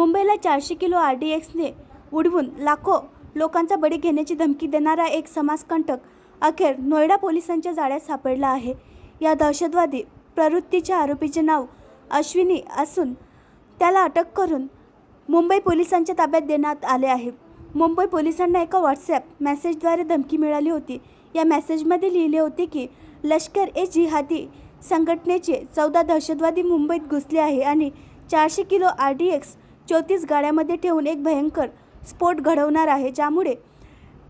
मुंबईला चारशे kilo R D एक्सने उडवून लाखो लोकांचा बळी घेण्याची धमकी देणारा एक समाजकंटक अखेर नोएडा पोलिसांच्या जाळ्यात सापडला आहे. या दहशतवादी प्रवृत्तीच्या आरोपीचे नाव अश्विनी असून त्याला अटक करून मुंबई पोलिसांच्या ताब्यात देण्यात आले आहे. मुंबई पोलिसांना एका व्हॉट्सॲप मेसेजद्वारे धमकी मिळाली होती. या मेसेजमध्ये लिहिले होते की लष्कर ए जिहादी संघटनेचे चौदा दहशतवादी मुंबईत घुसले आहे आणि चारशे किलो आर डी एक्स चौतीस गाड्यामध्ये ठेवून एक भयंकर स्फोट घडवणार आहे ज्यामुळे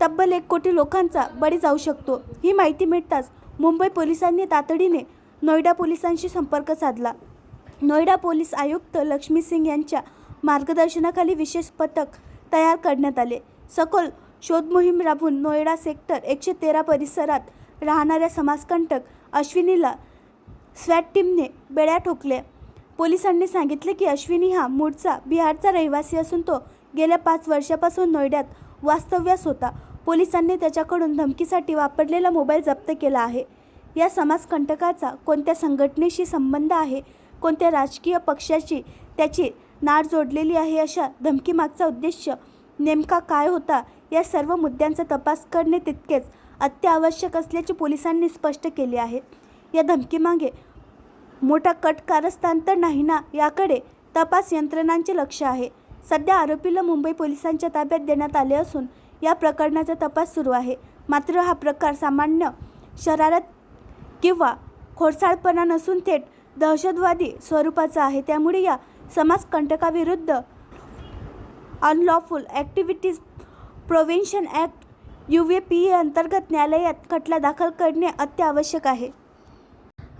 तब्बल एक कोटी लोकांचा बळी जाऊ शकतो. ही माहिती मिळताच मुंबई पोलिसांनी तातडीने नोएडा पोलिसांशी संपर्क साधला. नोएडा पोलीस आयुक्त लक्ष्मी सिंग यांच्या मार्गदर्शनाखाली विशेष पथक तयार करण्यात आले. सखोल शोधमोहीम राबून राबवून नोएडा सेक्टर एकशे तेरा परिसरात राहणाऱ्या समाजकंटक अश्विनीला स्वॅट टीमने बेड्या ठोकल्या. पोलिसांनी सांगितले की अश्विनी हा मूळचा बिहारचा रहिवासी असून तो गेल्या पाच वर्षापासून नोयड्यात वास्तव्यास होता. पोलिसांनी त्याच्याकडून धमकीसाठी वापरलेला मोबाईल जप्त केला आहे. या समाजकंटकाचा कोणत्या संघटनेशी संबंध आहे कोणत्या राजकीय पक्षाची त्याची नाळ जोडलेली आहे अशा धमकीमागचा उद्देश नेमका काय होता या सर्व मुद्द्यांचा तपास करणे तितकेच अत्यावश्यक असल्याचे पोलिसांनी स्पष्ट केले आहे. या धमकीमागे मोठा कट कारस्थान तर नाही ना याकडे तपास यंत्रणांचे लक्ष आहे. सध्या आरोपीला मुंबई पोलिसांच्या ताब्यात देण्यात आले असून या प्रकरणाचा तपास सुरू आहे. मात्र हा प्रकार सामान्य शरारत किंवा खोडसाळपणा नसून थेट दहशतवादी स्वरूपाचा आहे. त्यामुळे या समाजकंटकाविरुद्ध unlawful activities prevention act U V P A अंतर्गत न्यायालयात खटला दाखल करणे अत्यावश्यक आहे.